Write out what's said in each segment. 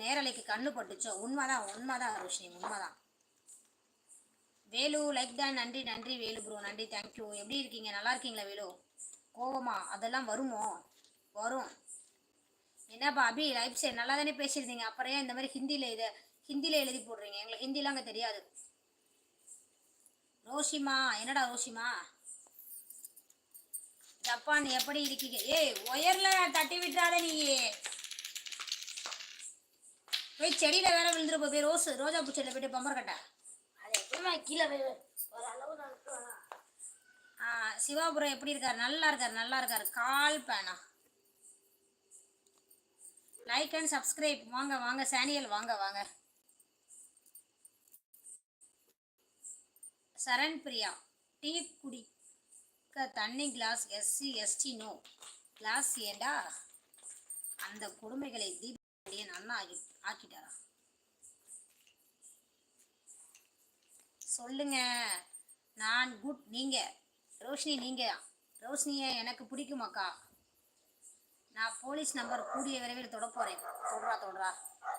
நேரலைக்கு கண்ணு பட்டுச்சோ உண்மைதான் உண்மைதான் ரோஷினி உண்மைதான். வேலு லைக் தான் நன்றி நன்றி வேலு ப்ரோ நன்றி தேங்க்யூ எப்படி இருக்கீங்க? நல்லா இருக்கீங்களா வேலு? கோவமா? அதெல்லாம் வருமோ? வரும். என்னப்பா அபி லைஃப் ஸ்டைல் நல்லா தானே பேசியிருந்தீங்க. அப்புறம் ஏன் இந்த மாதிரி ஹிந்தியில் இதை ஹிந்தியில் எழுதி போடுறீங்க? எங்களுக்கு ஹிந்திலாம் அங்கே தெரியாது. ரோஷிமா என்னடா ரோஷிமா? ஜப்பான் எப்படி இருக்கீங்க? ஏய் ஒயர்ல தட்டி விட்டுறாத நீ. போய் செடியில வேற விழுந்துரு போய் ரோஸ் ரோஜா பூ செடியில போயிட்டு பம்பர் கட்ட அது எப்பவுமே கீழே சிவாபுரம் எப்படி இருக்காரு? நல்லா இருக்காரு நல்லா இருக்காரு. கால் பேனா. லைக் அண்ட் சப்ஸ்கிரைப் வாங்க வாங்க சானியல் வாங்க வாங்க. சரண் பிரியா. டீ குடிக்க தண்ணி glass SC ST no glass ஏண்டா? அந்த கொடுமைகளை தீபாவளியன் அண்ணா ஆக்கி ஆக்கிட்டாரா? சொல்லுங்க. நான் குட் நீங்க. ரோஷினி நீங்க. ரோஷினியை எனக்கு பிடிக்குமாக்கா நான் போலீஸ் நம்பர் கூடிய விரைவில் தொட போறேன். தொடரா தொடரா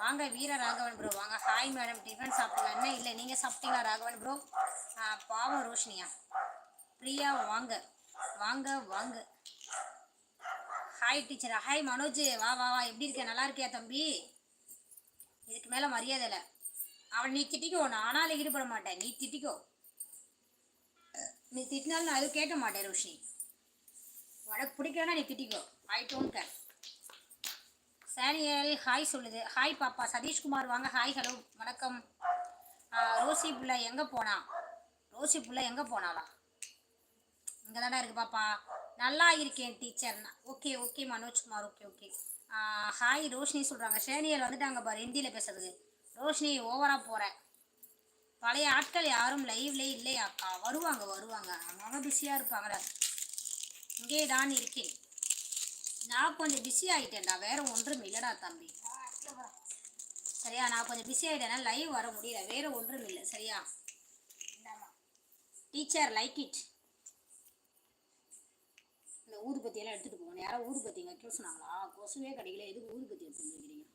வாங்க வீர ராகவன் ப்ரோ வாங்க. ஹாய் மேடம் டிஃபன் சாப்பிட்டீங்களா? என்ன இல்லை நீங்க சாப்பிட்டீங்களா ராகவன் ப்ரோ பாவம் ரோஷினியா. பிரியா வாங்க. வாங்க வாங்க. Hi teacher hi Manoj. வா வா வா. எப்படி இருக்க? நல்லா இருக்கியா தம்பி? இதுக்கு மேலே மரியாதை இல்லை. அவன் நீ திட்டிக்கோ. நானால ஈடுபட மாட்டேன். நீ திட்டிக்கோ. நீ திட்டினாலும் நான் எதுவும் கேட்க மாட்டேன் ரோஷினி. உனக்கு பிடிக்கலன்னா நீ திட்டிக்கோ. I don't care Saniel hi சொல்லுது. ஹாய் பாப்பா. சதீஷ்குமார் வாங்க. ஹாய் ஹலோ வணக்கம். ரோசி பிள்ளை எங்கே போனா? ரோசி பிள்ளை எங்கே போனாளா? இங்கே தானே இருக்கு பாப்பா. நல்லா இருக்கேன் teacher okay okay Manojkumar okay okay hi Roshini சொல்கிறாங்க ஷேனியல் வந்துட்டாங்க பாரு ஹிந்தியில் பேசுறது ரோஷினி ஓவராக போகிறேன் பழைய ஆட்கள் யாரும் லைவ்லேயே இல்லையாக்கா வருவாங்க வருவாங்க. அவங்க பிஸியாக இருப்பாங்கடா. இங்கே தான் இருக்கேன். நான் கொஞ்சம் பிஸி ஆகிட்டேன்டா வேற ஒன்றும் இல்லைடா தம்பி. சரியா நான் கொஞ்சம் பிஸி ஆகிட்டேன்னா லைவ் வர முடியல. வேற ஒன்றும் இல்லை சரியா? டீச்சர் லைக் இட் இந்த ஊதுபத்தி எல்லாம் எடுத்துட்டு போகணும். யாரோ ஊதுபத்தி இங்கே வைக்க சொன்னாங்களா கொசுவே கிடைக்கல. எதுக்கு ஊதுபத்தி எடுத்து வந்துருக்கிறீங்க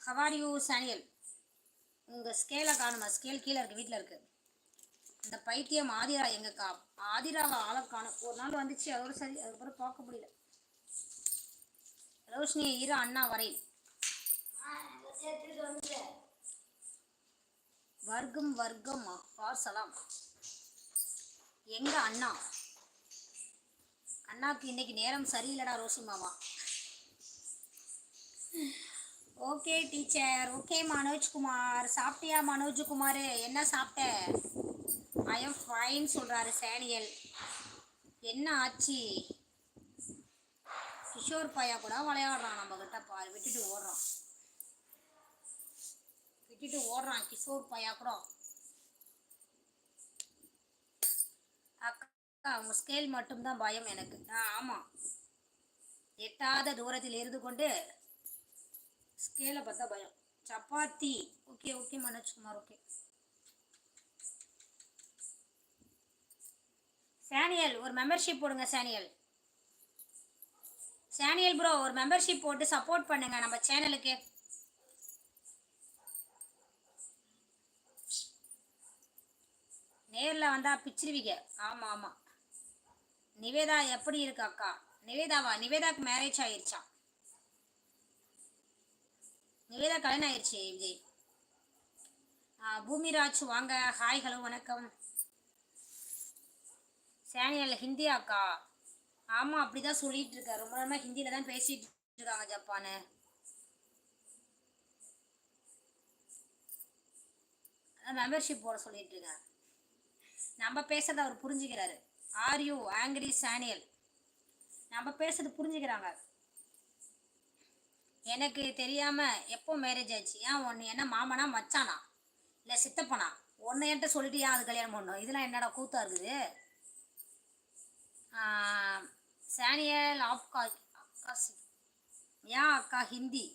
ஹவார் யூ சானியல் உங்கள் ஸ்கேலை காணுமா? ஸ்கேல் கீழே இருக்கு வீட்டில் இருக்கு. இந்த பைத்தியம் ஆதிரா எங்கக்கா ஆதிராவை ஆளை காணும். ஒரு நாள் வந்துச்சு அதோட சரி அதுக்கப்புறம் பார்க்க முடியல. ரோஷினி இரு அண்ணா வரை வர்க்கம் வர்க்கம் பார் சலாம் எங்க அண்ணா? அண்ணாக்கு இன்னைக்கு நேரம் சரியில்லடா ரோஷி மாமா. Okay teacher. ஓகே மனோஜ்குமார். சாப்பிட்டியா மனோஜ்குமார்? என்ன சாப்பிட்ட? ஐ எம் ஃபைன் சொல்கிறாரு சேனியல். என்ன ஆச்சு? கிஷோர் பையா கூட விளையாடுறான் நம்ம கிட்ட பாரு. விட்டுட்டு ஓடுறான். விட்டுட்டு ஓடுறான் கிஷோர் பையா கூட. அவங்க ஸ்கேல் மட்டும்தான் பயம் எனக்கு. ஆ ஆமாம் எட்டாத தூரத்தில் இருந்து கொண்டு ஸ்கேலை பார்த்தா பயம். Chapati. Okay okay Manojkumar okay Saniel ஒரு மெம்பர்ஷிப் போடுங்க சானியல். சானியல் ப்ரோ ஒரு மெம்பர்ஷிப் போட்டு சப்போர்ட் பண்ணுங்க நம்ம சேனலுக்கு நேரில் வந்தால் பிச்சிருவீங்க. ஆமாம் ஆமாம் நிவேதா எப்படி இருக்கு அக்கா? நிவேதாவா? நிவேதாக்கு மேரேஜ் ஆயிருச்சா? நிவேதா கல்யாணம் ஆயிடுச்சு விஜய். பூமிராஜ் வாங்க. ஹாய் ஹலோ வணக்கம். சேனியல் ஹிந்தி அக்கா? ஆமாம் அப்படி தான் சொல்லிட்டு இருக்க ரொம்ப நேரமாக ஹிந்தியில் தான் பேசிட்டு இருக்காங்க ஜப்பானு. மெம்பர்ஷிப் போட சொல்லிட்டு இருக்கேன் நம்ம பேசுறத அவர் புரிஞ்சுக்கிறாரு. ஆர் யூ ஆங்கிரி சானியல் நம்ம பேசுறது புரிஞ்சுக்கிறாங்க. எனக்கு தெரியாமல் எப்போ மேரேஜ் ஆச்சு? ஏன் ஒன்று என்ன மாமனா மச்சானா? இல்லை சித்தப்பனா? ஒன்று என்கிட்ட சொல்லிட்டு ஏன் அது கல்யாணம் பண்ணும் இதெல்லாம் என்னடா கூத்தா இருக்குது? சானியல் ஆப்கா அக்கா ஏன் அக்கா ஹிந்தி.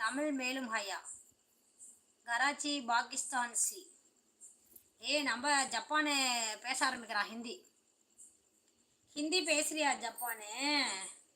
தமிழ் மேலும் ஹையா. கராச்சி பாகிஸ்தான் சி. ஏய் நம்ம ஜப்பானு பேச ஆரம்பிக்கிறான் ஹிந்தி. ஹிந்தி பேசுறியா ஜப்பானு?